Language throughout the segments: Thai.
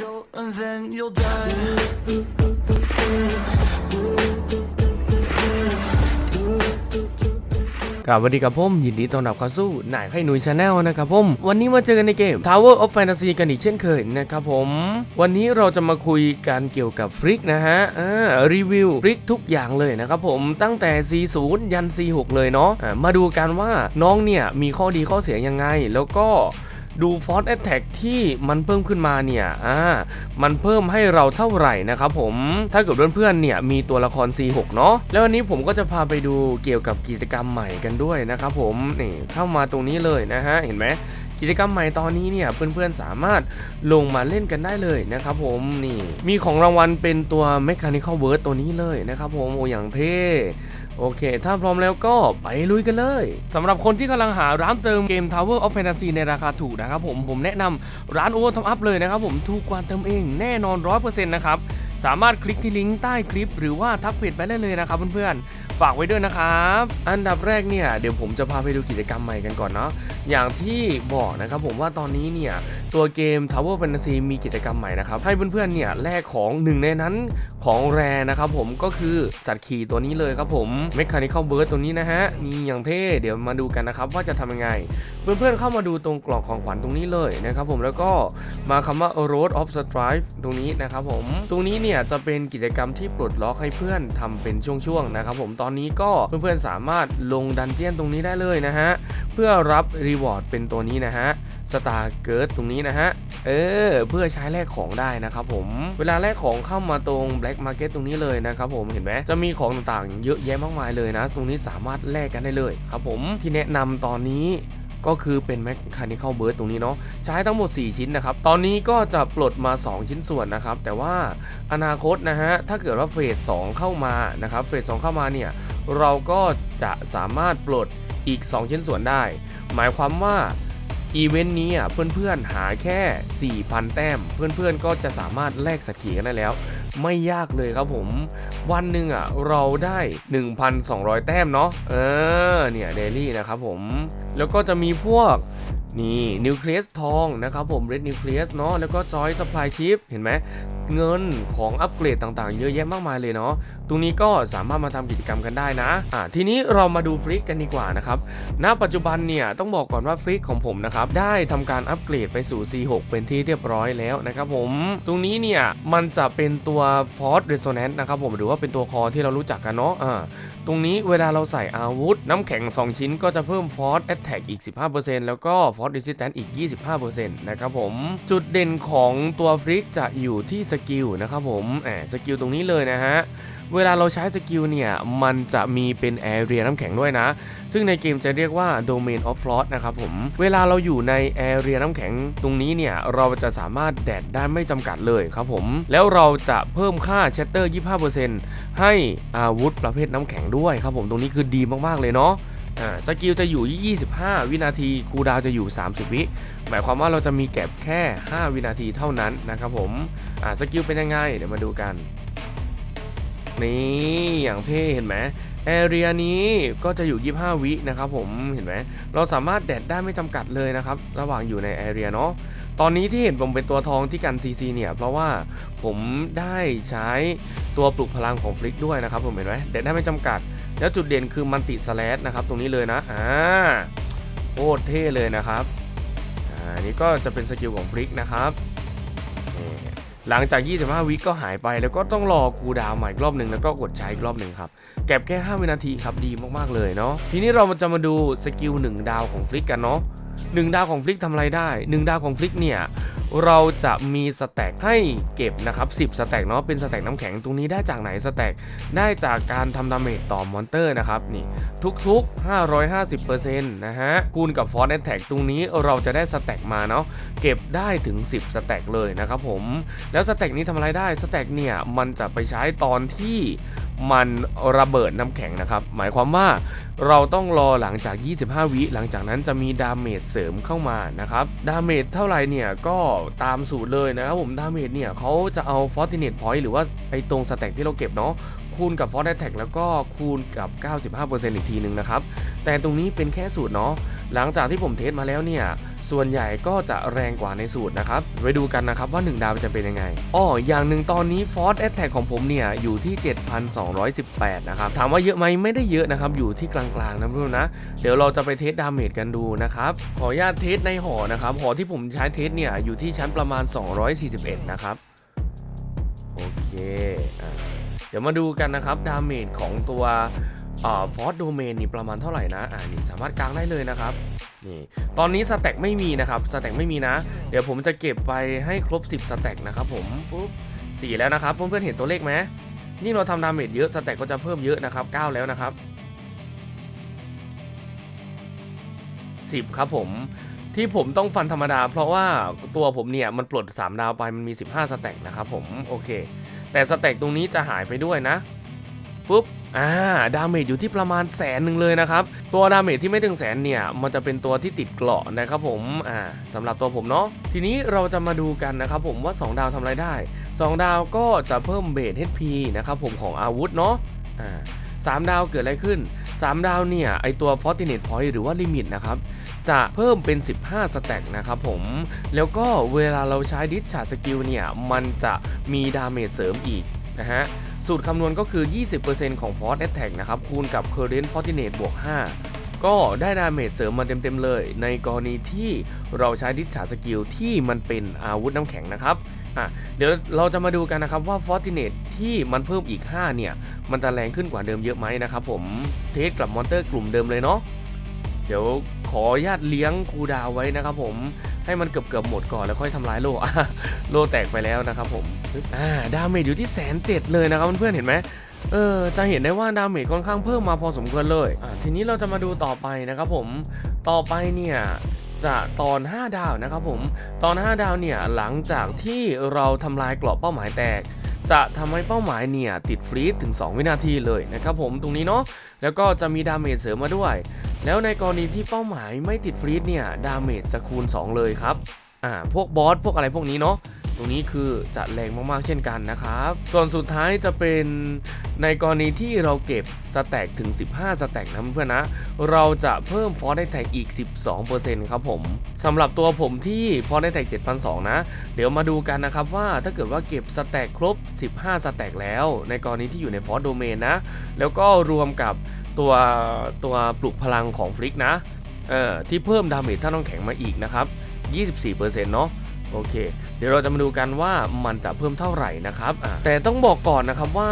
jolt and then you'll die. กับสวัสดีครับผมยินดีต้อนรับเข้าสู่หนายไข่หนุ่ยชาแนลนะครับผมวันนี้มาเจอกันในเกม Tower of Fantasy กันอีกเช่นเคยนะครับผม วันนี้เราจะมาคุยกันเกี่ยวกับฟริกนะฮะอ่ารีวิวฟริกทุกอย่างเลยนะครับผมตั้งแต่ C0 ยัน C6 เลยเนาะอ่ามาดูกันว่าน้องเนี่ยมีข้อดีข้อเสียยังไง แล้วก็ ดูฟอร์แอ t แทกที่มันเพิ่มขึ้นมาเนี่ยอ่ามันเพิ่มให้เราเท่าไหร่นะครับผมถ้าเกิดเพื่อนๆเนี่ยมีตัวละคร C6 เนาะแล้ววันนี้ผมก็จะพาไปดูเกี่ยวกับกิจกรรมใหม่กันด้วยนะครับผมนี่เข้ามาตรงนี้เลยนะฮะเห็นไหมกิจกรรมใหม่ตอนนี้เนี่ยเพื่อนๆสามารถลงมาเล่นกันได้เลยนะครับผมนี่มีของรางวัลเป็นตัว Mechanical Word ตัวนี้เลยนะครับผมโออย่างเท่ โอเค ถ้าพร้อมแล้วก็ไปลุยกันเลยสำหรับคนที่กำลังหาร้านเติมเกม Tower of Fantasy ในราคาถูกนะครับผมผมแนะนำร้าน Over Top Up เลยนะครับผมถูกกว่าเติมเองแน่นอน 100%นะครับ สามารถคลิกที่ลิงก์ใต้คลิป หรือว่าทักเพจไปได้เลยนะครับเพื่อนๆ ฝากไว้ด้วยนะครับ อันดับแรกเนี่ยเดี๋ยวผมจะพาไปดูกิจกรรมใหม่กันก่อนเนาะอย่างที่บอกนะครับผมว่าตอนนี้เนี่ยตัวเกม Tower Fantasy มีกิจกรรมใหม่นะครับให้เพื่อนๆเนี่ยแลกของหนึ่งในนั้นของแรนะครับผมก็คือสัตว์ขี่ตัวนี้เลยครับผม Mechanical Bird ตัวนี้นะฮะนี่อย่างเท่เดี๋ยวมาดูกันนะครับว่าจะทำยังไง เพื่อนๆเข้ามาดูตรงกล่องของขวัญตรงนี้เลยนะครับผมแล้วก็มาคำว่า Road of Strife ตรงนี้นะครับผมตรงนี้เนี่ยจะเป็นกิจกรรมที่ปลดล็อกให้เพื่อนทำเป็นช่วงๆนะครับผมตอนนี้ก็เพื่อนๆสามารถลงดันเจียนตรงนี้ได้เลยนะฮะเพื่อรับรีวอร์ดเป็นตัวนี้นะฮะสตาร์เกิร์ตรงนี้นะฮะเออเพื่อใช้แลกของได้นะครับผมเวลาแลกของเข้ามาตรง Black Market ตรงนี้เลยนะครับผมเห็นไหมจะมีของต่างๆ เยอะแยะมากมายเลยนะ ตรงนี้สามารถแลกกันได้เลยครับผมที่แนะนำตอนนี้ ก็คือเป็น Mechanical Bird ตรงนี้เนาะใช้ทั้งหมด 4 ชิ้นนะครับ ตอนนี้ก็จะปลดมา 2 ชิ้นส่วนนะครับ แต่ว่าอนาคตนะฮะ ถ้าเกิดว่าเฟส 2 เข้ามานะครับ เฟส 2 เข้ามาเนี่ย เราก็จะสามารถปลดอีก 2 ชิ้นส่วนได้ หมายความว่าอีเวนต์นี้อะเพื่อนๆหาแค่ 4,000 แต้ม เพื่อนๆก็จะสามารถแลกสกีกันได้แล้ว ไม่ยากเลยครับผม วันหนึ่งอะเราได้ 1,200 แต้มเนาะเออเนี่ยเดลี่นะครับผม แล้วก็จะมีพวก นี่นิวเคลียสทองนะครับผมเรดนิวเคลียสเนาะแล้วก็จอยสปายชิปเห็นไหมเงินของอัปเกรดต่างๆ เยอะแยะมากมายเลยเนาะตรงนี้ก็สามารถมาทำกิจกรรมกันได้นะอ่าทีนี้เรามาดูฟริกกันดีกว่านะครับณปัจจุบันเนี่ยต้องบอกก่อนว่าฟริกของผมนะครับได้ทำการอัปเกรดไปสู่ C6 เป็นที่เรียบร้อยแล้วนะครับผมตรงนี้เนี่ยมันจะเป็นตัว Force Resonance นะครับผมหรือว่าเป็นตัวคอที่เรารู้จักกันเนาะอ่าตรงนี้เวลาเราใส่อาวุธ น้ำแข็ง 2 ชิ้นก็จะเพิ่ม Force Attack อีก 15%แล้วก็ Force Resistance อีก 25%นะครับผม จุดเด่นของตัวฟริกจะอยู่ที่สกิลนะครับผมแอบสกิลตรงนี้เลยนะฮะ เวลาเราใช้สกิลเนี่ย มันจะมีเป็นแอเรียน้ำแข็งด้วยนะ ซึ่งในเกมจะเรียกว่า Domain of Frost นะครับผม เวลาเราอยู่ในแอเรียน้ำแข็งตรงนี้เนี่ย เราจะสามารถแดดได้ไม่จำกัดเลยครับผม แล้วเราจะเพิ่มค่า Shatter 25%ให้อาวุธประเภทน้ำแข็งด้วยครับผม ตรงนี้คือดีมากๆเลยเนาะ อ่าสกิลจะอยู่ 25 วินาทีคูดาวจะอยู่ 30 วิ หมายความว่าเราจะมีเก็บแค่ 5 วินาทีเท่านั้นนะครับผมอ่าสกิลเป็นยังไง เดี๋ยวมาดูกัน นี่อย่างเท่เห็นไหม แอเรียนี้ก็จะอยู่ 25 วินะครับผมเห็นไหมเราสามารถแดดได้ไม่จำกัดเลยนะครับ ระหว่างอยู่ในแอเรียเนาะตอนนี้ที่เห็นผมเป็นตัวทองที่กัน CC เนี่ยเพราะว่าผมได้ใช้ตัวปลุกพลังของฟลิกด้วยนะครับผมเห็นไหมแดดได้ไม่จำกัด แล้วจุดเด่นคือมันติสแลชนะครับตรงนี้เลยนะอ่าโคตรเท่เลยนะครับอ่านี่ก็จะเป็นสกิลของฟลิกนะครับ หลังจาก 25 วิก็หายไป แล้วก็ต้องรอคูดาวใหม่อีกรอบหนึ่งแล้วก็กดใช้อีกรอบหนึ่งครับ เก็บแค่ 5 วินาทีครับดีมากๆเลยเนาะ ทีนี้เราจะมาดูสกิล 1 ดาวของฟลิกกันเนาะ1ดาวของฟลิกทำอะไรได้ 1 ดาวของฟลิกเนี่ย เราจะมีสแต็กให้เก็บนะครับ10 สแต็กเนาะเป็นสแต็กน้ำแข็งตรงนี้ได้จากไหนสแต็กได้จากการทำดาเมจต่อมอนเตอร์นะครับนี่ทุกๆ 550%นะฮะคูณกับฟอร์ e แท็กตรงนี้เราจะได้สแต็กมาเนาะเก็บได้ถึง 10 สแต็กเลยนะครับผมแล้วสแต็กนี้ทำอะไรได้สแต็กเนี่ยมันจะไปใช้ตอนที่ มันระเบิดน้ำแข็งนะครับ หมายความว่าเราต้องรอหลังจาก 25 วิหลังจากนั้นจะมีดาเมจเสริมเข้ามานะครับ ดาเมจเท่าไหร่เนี่ยก็ตามสูตรเลยนะครับผม ดาเมจเนี่ยเขาจะเอา Fortinet Point หรือว่าไอตรงสแต็กที่เราเก็บเนาะคูณกับ Force Attack แล้วก็คูณกับ 95%อีกทีหนึ่งนะครับ แต่ตรงนี้เป็นแค่สูตรเนาะ หลังจากที่ผมเทสมาแล้วเนี่ย ส่วนใหญ่ก็จะแรงกว่าในสูตรนะครับ ไปดูกันนะครับว่า 1 ดาวจะเป็นยังไง อ้อ อย่างหนึ่งตอนนี้ Force Attack ของผมเนี่ย อยู่ที่ 7,218 นะครับ ถามว่าเยอะไหมไม่ได้เยอะนะครับ อยู่ที่กลางๆนะเพื่อนนะ เดี๋ยวเราจะไปเทสดาเมจกันดูนะครับ ขออนุญาตเทสในหอนะครับ หอที่ผมใช้เทสเนี่ย อยู่ที่ชั้นประมาณ 241 นะครับ โอเคอเดี๋ยวมาดูกันนะครับ ดาเมจของตัว ฟอร์ดโดเมนนี่ประมาณเท่าไหร่นะอ่านี่สามารถกางได้เลยนะครับนี่ตอนนี้สแต็กไม่มีนะครับสแต็กไม่มีนะ เดี๋ยวผมจะเก็บไปให้ครบ 10สแต็กนะครับผมปุ๊บสี่แล้วนะครับเพื่อนๆเห็นตัวเลขไหมนี่เราทำดาเมจเยอะสแต็กก็จะเพิ่มเยอะนะครับ9แล้วนะครับ10ครับผมที่ผมต้องฟันธรรมดา เพราะว่าตัวผมเนี่ยมันปลด 3 ดาวไปมันมี 15 สแต็กนะครับผมโอเค แต่สแต็กตรงนี้จะหายไปด้วยนะปุ๊บ อ่าดาเมจอยู่ที่ประมาณแสนหนึ่งเลยนะครับ ตัวดาเมจที่ไม่ถึงแสนเนี่ย มันจะเป็นตัวที่ติดเกราะนะครับผมอ่าสำหรับตัวผมเนาะทีนี้เราจะมาดูกันนะครับผมว่า 2 ดาวทำอะไรได้ 2 ดาวก็จะเพิ่มเบส HP นะครับผมของอาวุธเนาะอ่าสามดาวเกิดอะไรขึ้น 3 ดาวเนี่ยไอตัว Fortunate Point หรือว่าลิมิตนะครับจะเพิ่มเป็น 15 สแต็กนะครับผม แล้วก็เวลาเราใช้ดิสชาร์สกิลเนี่ย มันจะมีดาเมจเสริมอีกนะฮะ สูตรคำนวณก็คือ 20%ของ Force Attack นะครับ คูณกับ Current Fortunate บวก 5 ก็ได้ดาเมจเสริมมาเต็มๆเลย ในกรณีที่เราใช้ดิสชาสกิลที่มันเป็นอาวุธน้ำแข็งนะครับอะเดี๋ยวเราจะมาดูกันนะครับว่า Fortunate ที่มันเพิ่มอีก 5 เนี่ย มันจะแรงขึ้นกว่าเดิมเยอะไหมนะครับผมเทสกับมอนเตอร์กลุ่มเดิมเลยเนาะเดี๋ยวขออนุญาตเลี้ยงคูดาวไว้นะครับผม ให้มันเกือบเกือบหมดก่อนแล้วค่อยทำลายโลอะโลแตกไปแล้วนะครับผมอ่าดาเมจอยู่ที่แสนเจ็ดเลยนะครับเพื่อนๆเห็นไหมเออจะเห็นได้ว่าดาเมจค่อนข้างเพิ่มมาพอสมควรเลยอ่าทีนี้เราจะมาดูต่อไปนะครับผมต่อไปเนี่ยจะตอน 5 ดาวนะครับผมตอน 5 ดาวเนี่ยหลังจากที่เราทำลายเกราะเป้าหมายแตก จะทำให้เป้าหมายเนี่ยติดฟรีซถึง 2 วินาทีเลยนะครับผมตรงนี้เนาะแล้วก็จะมีดาเมจเสริมมาด้วย แล้วในกรณีที่เป้าหมายไม่ติดฟรีซเนี่ยดาเมจจะคูณ 2 เลยครับอ่าพวกบอสพวกอะไรพวกนี้เนาะ รงนี้คือจะแรงมากๆเช่นกันนะครับ ส่วนสุดท้ายจะเป็นในกรณีที่เราเก็บสแต็กถึง 15 สแต็กนะเพื่อนนะ เราจะเพิ่มฟอร์ได้แท็กอีก 12%ครับผมสำหรับตัวผมที่ฟอร์ได้แท็ก7,200 นะ เดี๋ยวมาดูกันนะครับว่าถ้าเกิดว่าเก็บสแต็กครบ 15 สแต็กแล้ว ในกรณีที่อยู่ในฟอร์โดเมนนะ แล้วก็รวมกับตัวตัวปลุกพลังของฟลิกนะเอ่อที่เพิ่มดาเมจท่าน้องแข็งมาอีกนะครับ 24%เนาะ โอเค เดี๋ยวเราจะมาดูกันว่ามันจะเพิ่มเท่าไหร่นะครับ แต่ต้องบอกก่อนนะครับว่า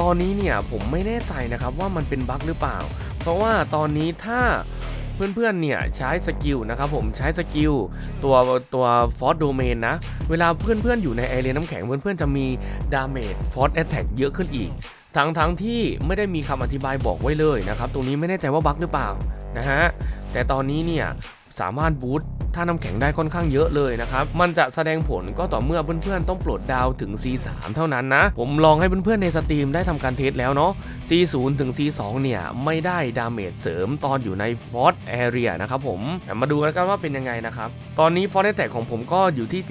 ตอนนี้เนี่ยผมไม่แน่ใจนะครับว่ามันเป็นบั๊กหรือเปล่า เพราะว่าตอนนี้ถ้าเพื่อนๆ เนี่ยใช้สกิลนะครับผมใช้สกิลตัวตัวฟอร์ดโดเมนนะ เวลาเพื่อนๆ อยู่ในแอเรียน้ำแข็งเพื่อนๆ จะมีดาเมจฟอร์ดแอตแทกเยอะขึ้นอีก ทั้งทั้งที่ไม่ได้มีคำอธิบายบอกไว้เลยนะครับ ตรงนี้ไม่แน่ใจว่าบั๊กหรือเปล่านะฮะ แต่ตอนนี้เนี่ย สามารถบูตท่าน้ำแข็งได้ค่อนข้างเยอะเลยนะครับ มันจะแสดงผลก็ต่อเมื่อเพื่อนๆต้องปลดดาวถึง C3 เท่านั้นนะ ผมลองให้เพื่อนๆในสตรีมได้ทำการเทสแล้วเนาะ C0 ถึง C2 เนี่ย ไม่ได้ดาเมจเสริมตอนอยู่ในฟอร์แอเรียนะครับผม มาดูกันว่าเป็นยังไงนะครับ ตอนนี้ฟอร์ t แท็กของผมก็อยู่ที่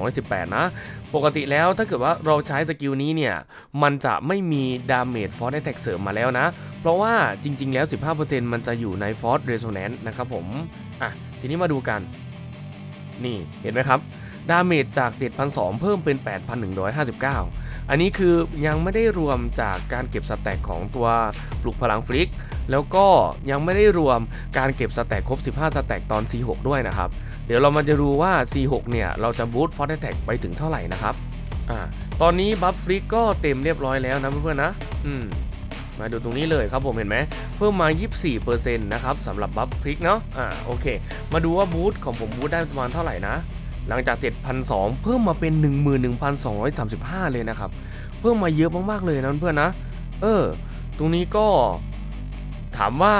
7,218 นะ ปกติแล้วถ้าเกิดว่าเราใช้สกิลนี้เนี่ย มันจะไม่มีดาเมจฟอร์ t แท็กเสริมมาแล้วนะ เพราะว่าจริง ๆ แล้ว 15%มันจะอยู่ในฟอร์เรโซแนนซ์นะครับผม อะ ทีนี้มาดูกัน นี่เห็นไหมครับ ดาเมจจาก 7,200 เพิ่มเป็น 8,159 อันนี้คือยังไม่ได้รวมจากการเก็บสแต็กของตัวปลุกพลังฟลิก แล้วก็ยังไม่ได้รวมการเก็บสแต็กครบ 15 สแต็กตอน C6 ด้วยนะครับ เดี๋ยวเรามาจะรู้ว่า C6 เนี่ย เราจะบูตฟอร์ t แท็กไปถึงเท่าไหร่นะครับ อ่า ตอนนี้บัฟฟลิกก็เต็มเรียบร้อยแล้วนะเพื่อนๆนะ อืม มาดูตรงนี้เลยครับผมเห็นไหมเพิ่มมา 24%นะครับสำหรับบัฟฟิกเนาะอ่าโอเค มาดูว่าบูทของผมบูทได้ประมาณเท่าไหร่นะหลังจาก7,200เพิ่มมาเป็น 11,235 เลยนะครับ เพิ่มมาเยอะมากๆเลยนะเพื่อนนะ เออ ตรงนี้ก็ถามว่า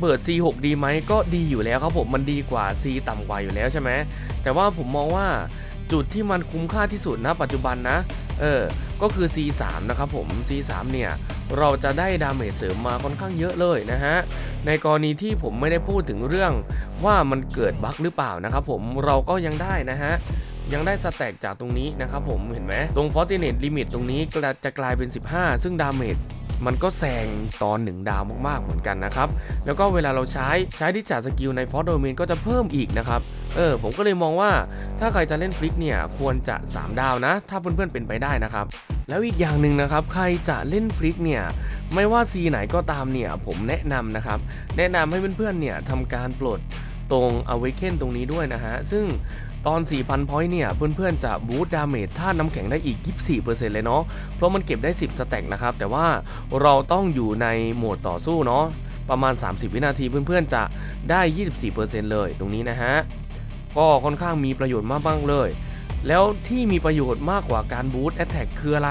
เปิด C6 ดีไหมก็ดีอยู่แล้วครับผม มันดีกว่า C ต่ำกว่าอยู่แล้วใช่ไหม แต่ว่าผมมองว่า จุดที่มันคุ้มค่าที่สุดนะปัจจุบันนะ เออ ก็คือ C3 นะครับผม C3 เนี่ย เราจะได้ดาเมจเสริมมาค่อนข้างเยอะเลยนะฮะ ในกรณีที่ผมไม่ได้พูดถึงเรื่องว่ามันเกิดบั๊กหรือเปล่านะครับผม เราก็ยังได้นะฮะยังได้สแต็กจากตรงนี้นะครับผมเห็นไหมตรง Fortinet Limit ตรงนี้จะกลายเป็น 15 ซึ่งดาเมจ มันก็แซงตอน 1 ดาวมากๆเหมือนกันนะครับ แล้วก็เวลาเราใช้ใช้ดิจ่าสกิลในฟอร์โดเมนก็จะเพิ่มอีกนะครับ เออ ผมก็เลยมองว่าถ้าใครจะเล่นฟลิกเนี่ยควรจะ 3 ดาวนะ ถ้าเพื่อนๆเป็นไปได้นะครับแล้วอีกอย่างหนึ่งนะครับ ใครจะเล่นฟลิกเนี่ยไม่ว่าซีไหนก็ตามเนี่ยผมแนะนำนะครับ แนะนำให้เพื่อนๆเนี่ยทำการปลดตรง Awaken ตรงนี้ด้วยนะฮะ ซึ่ง ตอน 4,000 พอยต์เนี่ย เพื่อนๆ จะบูตดาเมจท่าน้ำแข็งได้อีก 24%เลยเนาะ เพราะมันเก็บได้ 10 สแต็กนะครับ แต่ว่าเราต้องอยู่ในโหมดต่อสู้เนาะ ประมาณ 30 วินาทีเพื่อนๆ จะได้ 24%เลยตรงนี้นะฮะ ก็ค่อนข้างมีประโยชน์มากๆเลย แล้วที่มีประโยชน์มากกว่าการบูตแอตแทกคืออะไร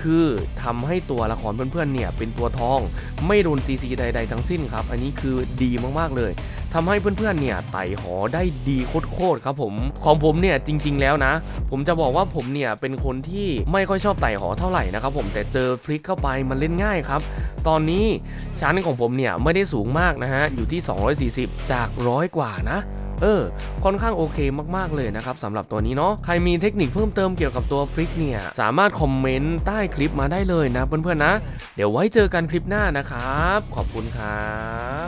คือทำให้ตัวละครเพื่อนๆ เนี่ยเป็นตัวทอง ไม่โดน CC ใด ๆ ทั้งสิ้นครับ อันนี้คือดีมากๆเลย ทำให้เพื่อนๆเนี่ยไต่หอได้ดีโคตรๆครับผมของผมเนี่ยจริง ๆ แล้วนะ ผมจะบอกว่าผมเนี่ยเป็นคนที่ไม่ค่อยชอบไต่หอเท่าไหร่นะครับผมแต่เจอฟลิกเข้าไปมันเล่นง่ายครับ ตอนนี้ชั้นของผมเนี่ยไม่ได้สูงมากนะฮะอยู่ที่ 240 จากร้อยกว่านะเออ ค่อนข้างโอเคมากๆเลยนะครับสำหรับตัวนี้เนาะ ใครมีเทคนิคเพิ่มเติมเกี่ยวกับตัวฟลิกเนี่ย สามารถคอมเมนต์ใต้คลิปมาได้เลยนะเพื่อนๆนะ เดี๋ยวไว้เจอกันคลิปหน้านะครับ ขอบคุณครับ